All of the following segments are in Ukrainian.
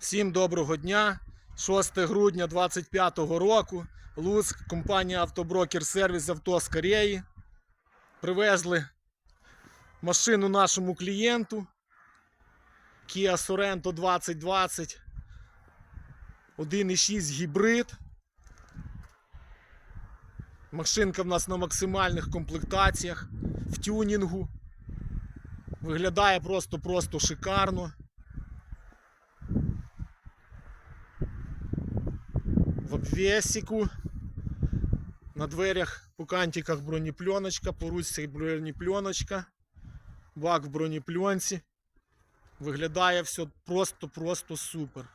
Всім доброго дня. 6 грудня 2025 року. Луцьк, компанія Автоброкер Сервіс Авто з Кореї. Привезли машину нашому клієнту. Kia Sorento 2020. 1,6 гібрид. Машинка в нас на максимальних комплектаціях, в тюнінгу. Виглядає просто-просто шикарно. В обвесику. На дверях по кантиках бронепленочка, по ручці бронепленочка. Бак в бронепленці. Виглядає все просто-просто супер.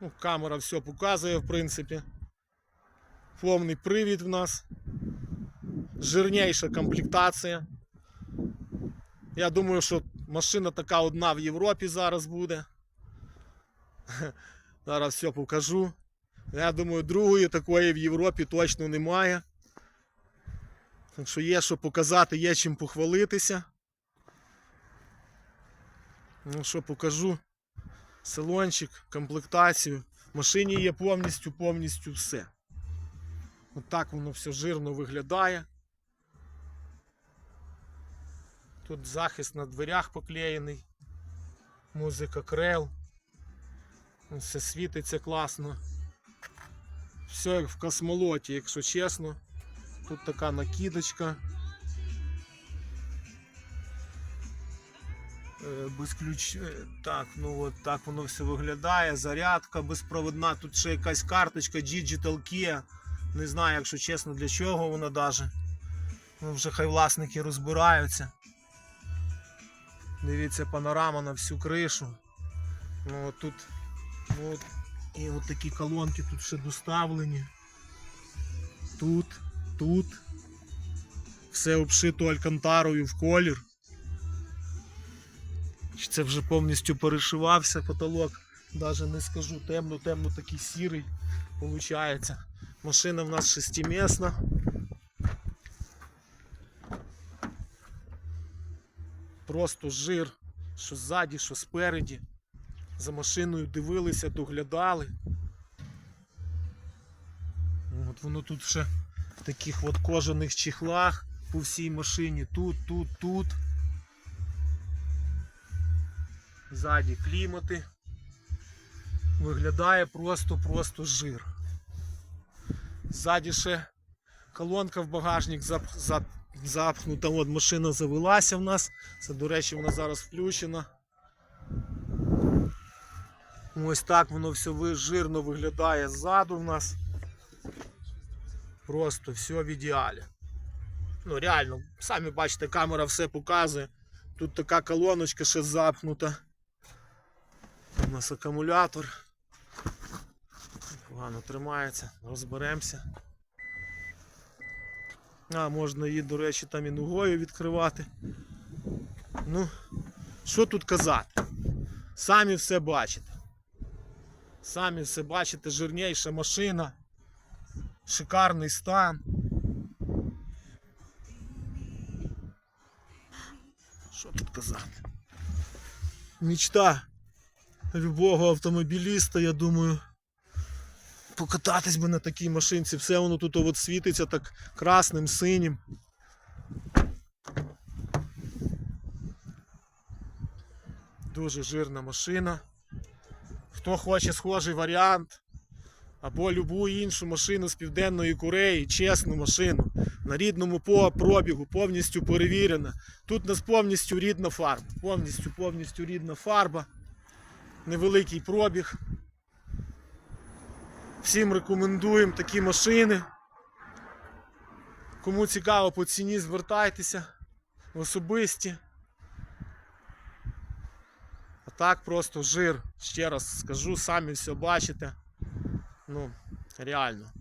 Ну, камера все показує, в принципі. Повний привід в нас. Жирніша комплектація. Я думаю, що машина така одна в Європі зараз буде. Зараз все покажу. Я думаю, другої такої в Європі точно немає. Так що є що показати, є чим похвалитися. Ну що покажу. Салончик, комплектацію. В машині є повністю, повністю все. Отак воно все жирно виглядає. Тут захист на дверях поклеєний. Музика крел. Все світиться класно. Все як в космолоті, якщо чесно. Тут така накидочка. Е, Без ключ... е, Так, ну от так воно все виглядає. Зарядка безпроводна. Тут ще якась карточка Digital Kia. Не знаю, якщо чесно, для чого вона даже. Ну, вже хай власники розбираються. Дивіться, панорама на всю кришу. Ну, от тут ну, і от такі колонки тут ще доставлені. Тут, тут. Все обшито алькантарою в колір. Чи Це вже повністю перешивався потолок. Даже не скажу, темно-темно такий сірий виходить. Машина в нас шестимісна. Просто жир, що ззаді, що спереді. За машиною дивилися, доглядали. От воно тут ще в таких от кожаних чехлах по всій машині. Тут, тут, тут. Ззаді клімати. Виглядає просто-просто жир. Ззаді ще колонка в багажник зап, зап, запхнута. От машина завелася в нас. Це, до речі, вона зараз включена. Ось так воно все жирно виглядає ззаду в нас. Просто все в ідеалі. Ну реально, самі бачите, камера все показує. Тут така колоночка ще запнута. У нас акумулятор. Погано тримається, розберемося. А, можна її, до речі, там і ногою відкривати. Ну, що тут казати? Самі все бачите. Самі все бачите, жирніша машина, шикарний стан. Що тут казати? Мічта любого автомобіліста, я думаю. Покататись би на такій машинці, все воно тут от світиться так красним, синім. Дуже жирна машина. Хто хоче схожий варіант, або любу іншу машину з Південної Кореї, чесну машину, на рідному по пробігу, повністю перевірена. Тут у нас повністю рідна фарба. Повністю, повністю рідна фарба. Невеликий пробіг. Всім рекомендуємо такі машини. Кому цікаво по ціні, звертайтеся в особисті. Так просто жир. Ще раз скажу, самі все бачите. Ну, реально.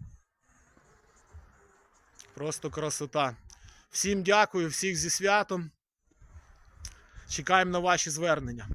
Просто красота. Всім дякую, всіх зі святом. Чекаємо на ваші звернення.